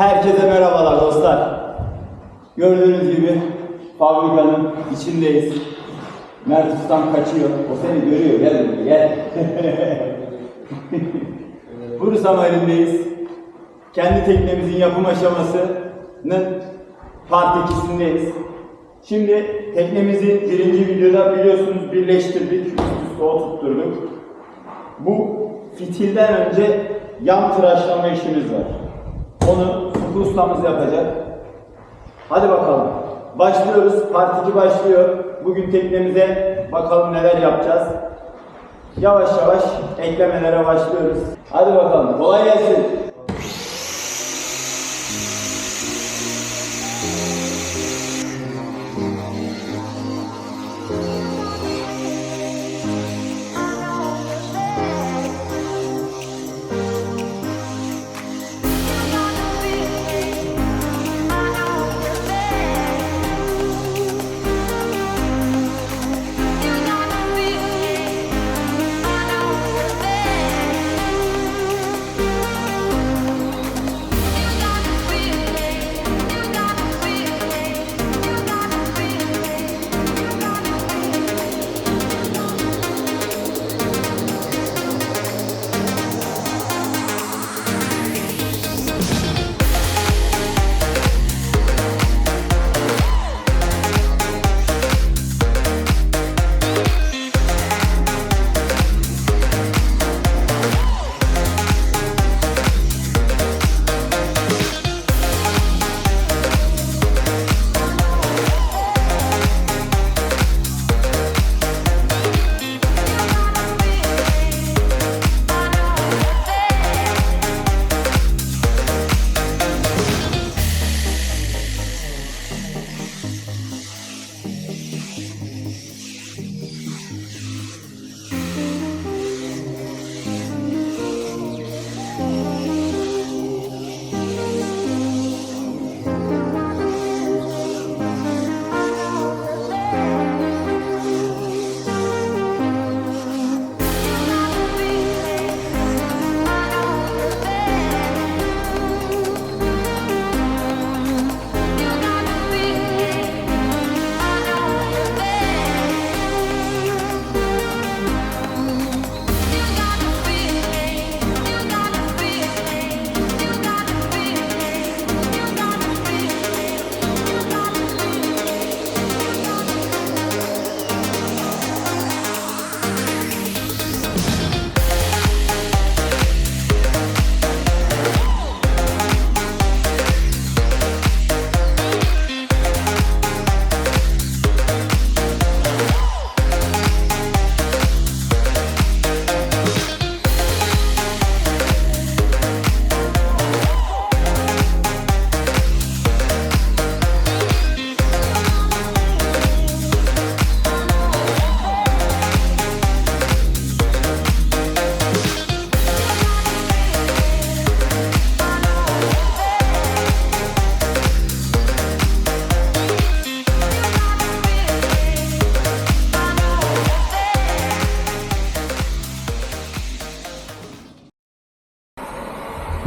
Herkese merhabalar dostlar. Gördüğünüz gibi fabrikanın içindeyiz. Mert Ustam kaçıyor. O seni görüyor. Gel buraya gel. Bursa Marin'deyiz. Kendi teknemizin yapım aşamasının part 2'sindeyiz. Şimdi teknemizi birinci videoda biliyorsunuz birleştirdik. Üst üste oturtturduk. Bu fitilden önce yan tıraşlama işimiz var. Onu Sıkı ustamız yapacak. Hadi bakalım. Başlıyoruz. Part 2 başlıyor. Bugün teknemize bakalım neler yapacağız. Yavaş yavaş eklemelere başlıyoruz. Hadi bakalım. Kolay gelsin.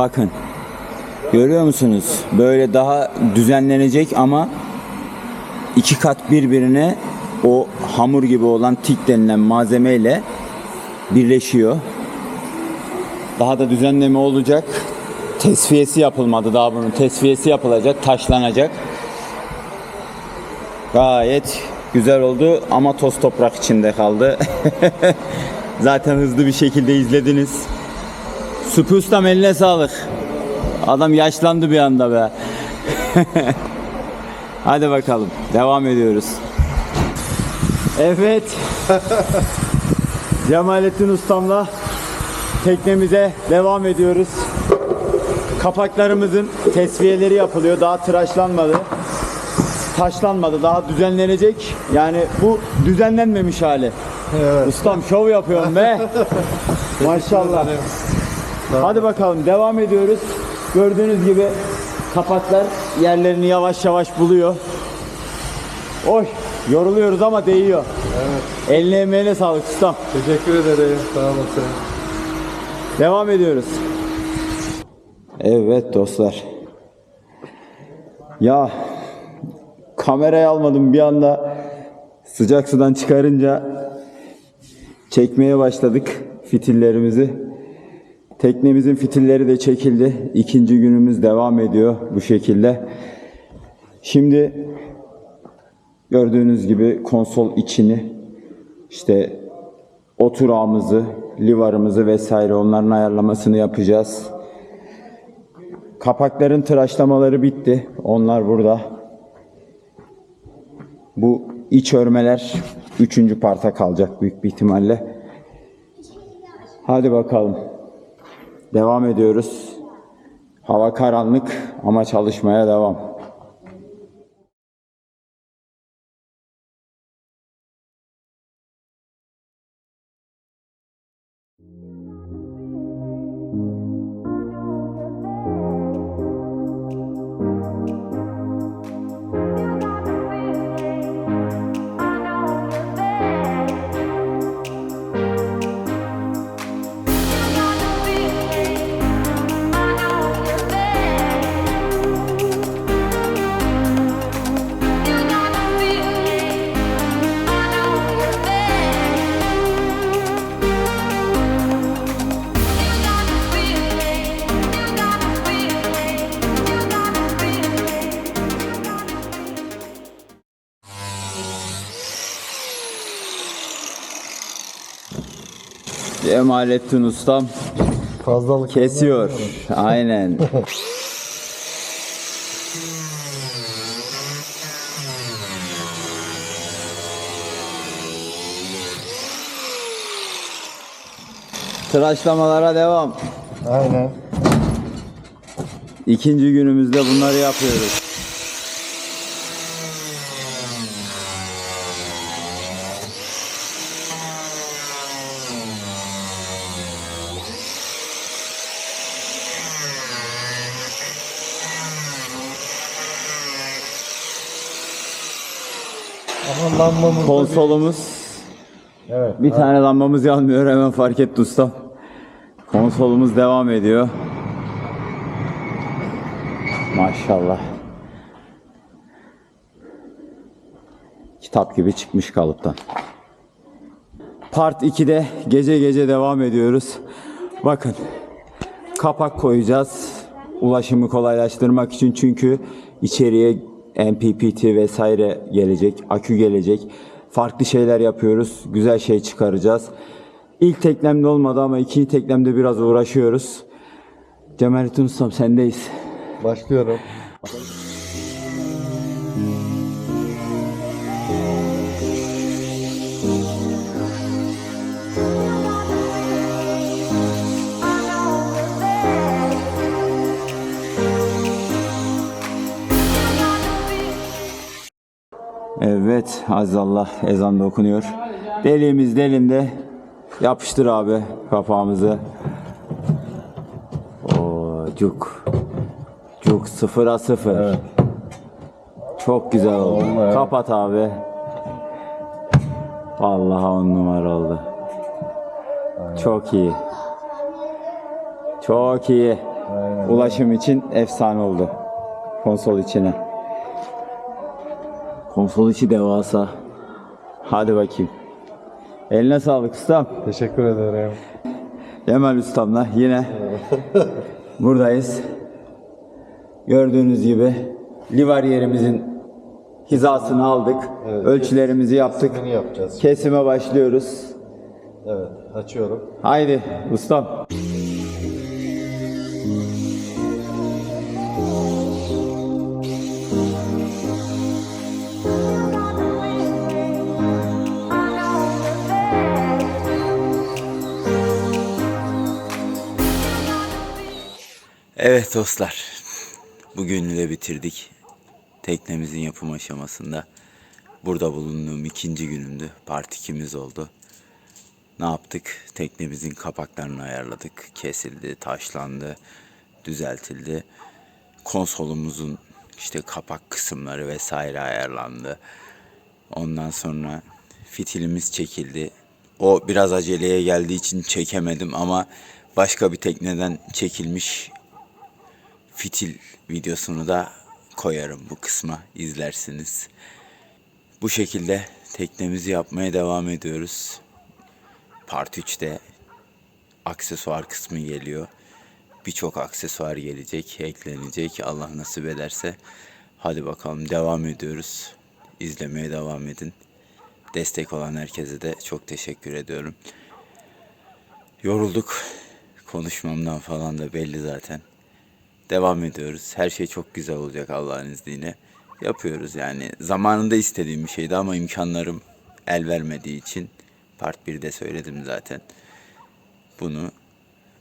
Bakın. Görüyor musunuz? Böyle daha düzenlenecek ama iki kat birbirine o hamur gibi olan tik denilen malzemeyle birleşiyor. Daha da düzenleme olacak. Tesviyesi yapılmadı daha bunun. Tesviyesi yapılacak, taşlanacak. Gayet güzel oldu ama toz toprak içinde kaldı. Zaten hızlı bir şekilde izlediniz. Ustam eline sağlık. Adam yaşlandı bir anda be. Hadi bakalım. Devam ediyoruz. Evet. Cemalettin ustamla teknemize devam ediyoruz. Kapaklarımızın tesviyeleri yapılıyor. Daha tıraşlanmadı. Taşlanmadı. Daha düzenlenecek. Yani bu düzenlenmemiş hali. Evet. Ustam şov yapıyorum be. Maşallah. Hadi bakalım devam ediyoruz. Gördüğünüz gibi kapaklar yerlerini yavaş yavaş buluyor. Oy yoruluyoruz ama değiyor. Evet. Eline emeğine sağlık ustam. Teşekkür ederim. Sağ olasın. Devam ediyoruz. Evet dostlar. Ya kamerayı almadım bir anda sıcak sudan çıkarınca çekmeye başladık fitillerimizi. Teknemizin fitilleri de çekildi. İkinci günümüz devam ediyor bu şekilde. Şimdi gördüğünüz gibi konsol içini işte oturağımızı, livarımızı vesaire onların ayarlamasını yapacağız. Kapakların tıraşlamaları bitti. Onlar burada. Bu iç örmeler üçüncü parta kalacak büyük bir ihtimalle. Hadi bakalım. Devam ediyoruz. Hava karanlık ama çalışmaya devam. Cemalettin Ustam Fazlalık. kesiyor. Aynen. Tıraşlamalara devam. Aynen. İkinci günümüzde bunları yapıyoruz. Ama lambamız Konsolumuz bir- Evet. bir tane lambamız yanmıyor hemen fark etti ustam. Konsolumuz devam ediyor. Maşallah. Kitap gibi çıkmış kalıptan. Part 2'de gece gece devam ediyoruz. Bakın kapak koyacağız. Ulaşımı kolaylaştırmak için çünkü içeriye MPPT vesaire gelecek, akü gelecek. Farklı şeyler yapıyoruz. Güzel şey çıkaracağız. İlk teklemde olmadı ama ikinci teklemde biraz uğraşıyoruz. Cemalettin Ustam sendeyiz. Başlıyorum. Evet azallah ezan da okunuyor. Deliğimiz delinde. Yapıştır abi kapağımızı. Oo, cuk. Cuk sıfıra sıfır. Çok güzel oldu. Vallahi. Kapat abi. Vallahi on numara oldu. Çok iyi. Çok iyi. Ulaşım için efsane oldu. Konsol içine. Konsol içi devasa. Hadi bakayım. Eline sağlık ustam. Teşekkür ederim. Cemal ustamla yine buradayız. Gördüğünüz gibi livar yerimizin hizasını aldık. Evet, Ölçülerimizi yaptık. Yapacağız. Kesime başlıyoruz. Evet. Açıyorum. Haydi ustam. Evet dostlar. Bugünü de bitirdik. Teknemizin yapım aşamasında. Burada bulunduğum ikinci günümdü. Part 2'miz oldu. Ne yaptık? Teknemizin kapaklarını ayarladık. Kesildi, taşlandı, düzeltildi. Konsolumuzun işte kapak kısımları vesaire ayarlandı. Ondan sonra fitilimiz çekildi. O biraz aceleye geldiği için çekemedim ama başka bir tekneden çekilmiş fitil videosunu da koyarım bu kısma izlersiniz. Bu şekilde teknemizi yapmaya devam ediyoruz. Part 3'te aksesuar kısmı geliyor. Birçok aksesuar gelecek, eklenecek. Allah nasip ederse. Hadi bakalım devam ediyoruz. İzlemeye devam edin. Destek olan herkese de çok teşekkür ediyorum. Yorulduk. Konuşmamdan falan da belli zaten. Devam ediyoruz. Her şey çok güzel olacak Allah'ın izniyle. Yapıyoruz yani. Zamanında istediğim bir şeydi ama imkanlarım el vermediği için part 1'de söyledim zaten. Bunu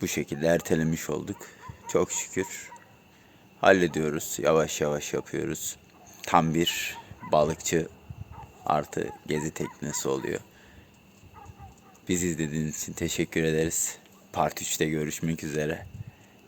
bu şekilde ertelemiş olduk. Çok şükür hallediyoruz. Yavaş yavaş yapıyoruz. Tam bir balıkçı artı gezi teknesi oluyor. Bizi izlediğiniz için teşekkür ederiz. Part 3'te görüşmek üzere.